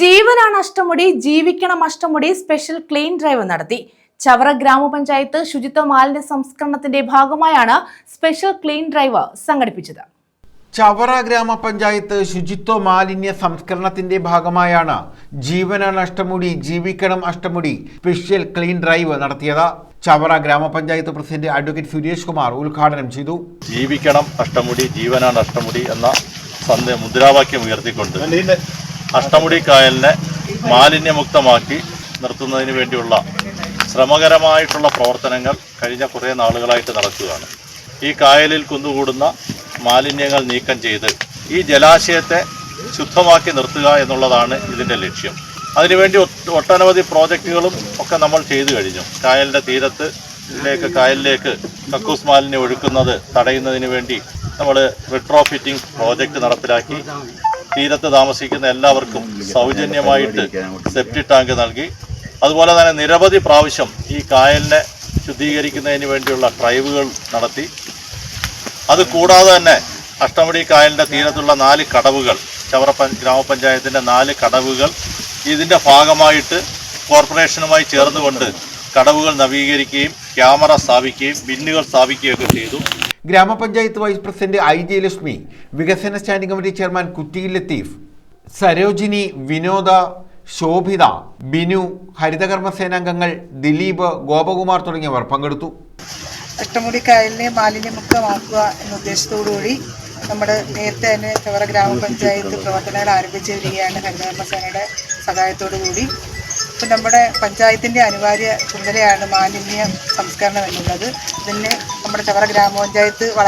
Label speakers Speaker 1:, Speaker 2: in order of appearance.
Speaker 1: ജീവനാണ് അഷ്ടമുടി ജീവിക്കണം Ashtamudi special clean drive നടത്തി. ചവറ ഗ്രാമപഞ്ചായത്ത് ശുചിത്വ മാലിന്യ സംസ്കരണത്തിന്റെ ഭാഗമായാണ് സ്പെഷ്യൽ ക്ലീൻ ഡ്രൈവ് സംഘടിപ്പിച്ചത്.
Speaker 2: ചവറ ഗ്രാമപഞ്ചായത്ത് ശുചിത്വ മാലിന്യ സംസ്കരണത്തിന്റെ ഭാഗമായാണ് ജീവനാണ് അഷ്ടമുടി ജീവിക്കണം അഷ്ടമുടി സ്പെഷ്യൽ ക്ലീൻ ഡ്രൈവ് നടത്തിയത്. ചവറ ഗ്രാമപഞ്ചായത്ത് പ്രസിഡന്റ് അഡ്വക്കേറ്റ് സുരേഷ് കുമാർ ഉദ്ഘാടനം ചെയ്തു.
Speaker 3: ജീവിക്കണം അഷ്ടമുടി ജീവനാണ് അഷ്ടമുടി എന്ന മുദ്രാവാക്യം ഉയർത്തിക്കൊണ്ട് അഷ്ടമുടി കായലിനെ മാലിന്യമുക്തമാക്കി നിർത്തുന്നതിന് വേണ്ടിയുള്ള ശ്രമകരമായിട്ടുള്ള പ്രവർത്തനങ്ങൾ കഴിഞ്ഞ കുറേ നാളുകളായിട്ട് നടക്കുകയാണ്. ഈ കായലിൽ കുന്നുകൂടുന്ന മാലിന്യങ്ങൾ നീക്കം ചെയ്ത് ഈ ജലാശയത്തെ ശുദ്ധമാക്കി നിർത്തുക എന്നുള്ളതാണ് ഇതിന്റെ ലക്ഷ്യം. അതിനുവേണ്ടി ഒട്ടനവധി പ്രോജക്റ്റുകളും ഒക്കെ നമ്മൾ ചെയ്തു കഴിഞ്ഞു. കായലിന്റെ തീരത്ത് ഇതിലേക്ക് കായലിലേക്ക് കക്കൂസ് മാലിന്യം ഒഴുക്കുന്നത് തടയുന്നതിന് വേണ്ടി നമ്മൾ റിട്രോഫിറ്റിംഗ് പ്രോജക്റ്റ് നടപ്പിലാക്കി. തീരത്ത് താമസിക്കുന്ന എല്ലാവർക്കും സൗജന്യമായിട്ട് സെപ്റ്റി ടാങ്ക് നൽകി. അതുപോലെ തന്നെ നിരവധി പ്രാവശ്യം ഈ കായലിനെ ശുദ്ധീകരിക്കുന്നതിന് വേണ്ടിയുള്ള ഡ്രൈവുകൾ നടത്തി. അത് കൂടാതെ തന്നെ അഷ്ടമുടി കായലിന്റെ തീരത്തുള്ള നാല് കടവുകൾ ചവറ പഞ്ച- ഗ്രാമപഞ്ചായത്തിന്റെ നാല് കടവുകൾ ഇതിന്റെ ഭാഗമായിട്ട് കോർപ്പറേഷനുമായി ചേർന്നുകൊണ്ട് കടവുകൾ നവീകരിക്കുകയും ക്യാമറ സ്ഥാപിക്കുകയും ബിന്നുകൾ സ്ഥാപിക്കുകയൊക്കെ ചെയ്തു.
Speaker 2: ഗ്രാമപഞ്ചായത്ത് vice president I J Lakshmi വികസന സ്റ്റാൻഡിംഗ് കമ്മിറ്റി ചെയർമാൻ കുറ്റിയിൽ ലത്തീഫ് സരോജിനി വിനോദ ശോഭിത ബിനു ഹരിതകർമ്മ സേനാംഗങ്ങൾ ദിലീപ് ഗോപകുമാർ തുടങ്ങിയവർ പങ്കെടുത്തു.
Speaker 4: അഷ്ടമുടി കായലിനെ മാലിന്യമുക്തമാക്കുക എന്ന ഉദ്ദേശത്തോടുകൂടി നമ്മുടെ നേരത്തെ തന്നെ ചവറ ഗ്രാമപഞ്ചായത്ത് പ്രവർത്തനങ്ങൾ ആരംഭിച്ചു വരികയാണ് ഹരിതകർമ്മസേനയുടെ സഹായത്തോടു കൂടി ഇപ്പം നമ്മുടെ പഞ്ചായത്തിന്റെ അനിവാര്യ ചുമതലയാണ് മാലിന്യ സംസ്കരണം എന്നുള്ളത്. ഇതിന് നമ്മുടെ ചവറ ഗ്രാമപഞ്ചായത്ത് വളരെ